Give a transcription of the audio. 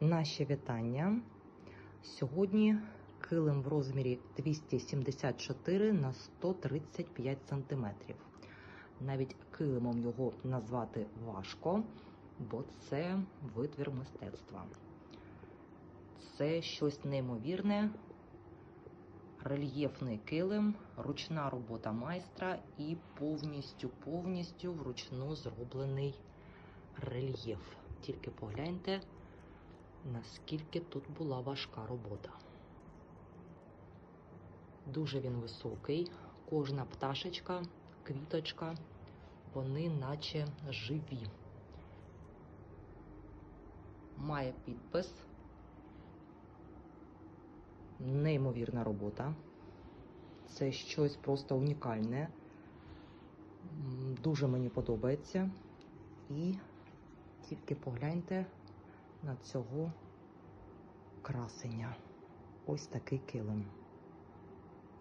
Наші вітання. Сьогодні килим в розмірі 274 на 135 см. Навіть килимом його назвати важко, бо це витвір мистецтва. Це щось неймовірне, рельєфний килим, ручна робота майстра і повністю повністю вручну зроблений рельєф. Тільки погляньте, наскільки тут була важка робота. Дуже він високий, кожна пташечка, квіточка, вони наче живі. Має підпис. Неймовірна робота. Це щось просто унікальне. Дуже мені подобається. І тільки погляньте на цього красення. Ось такий килим.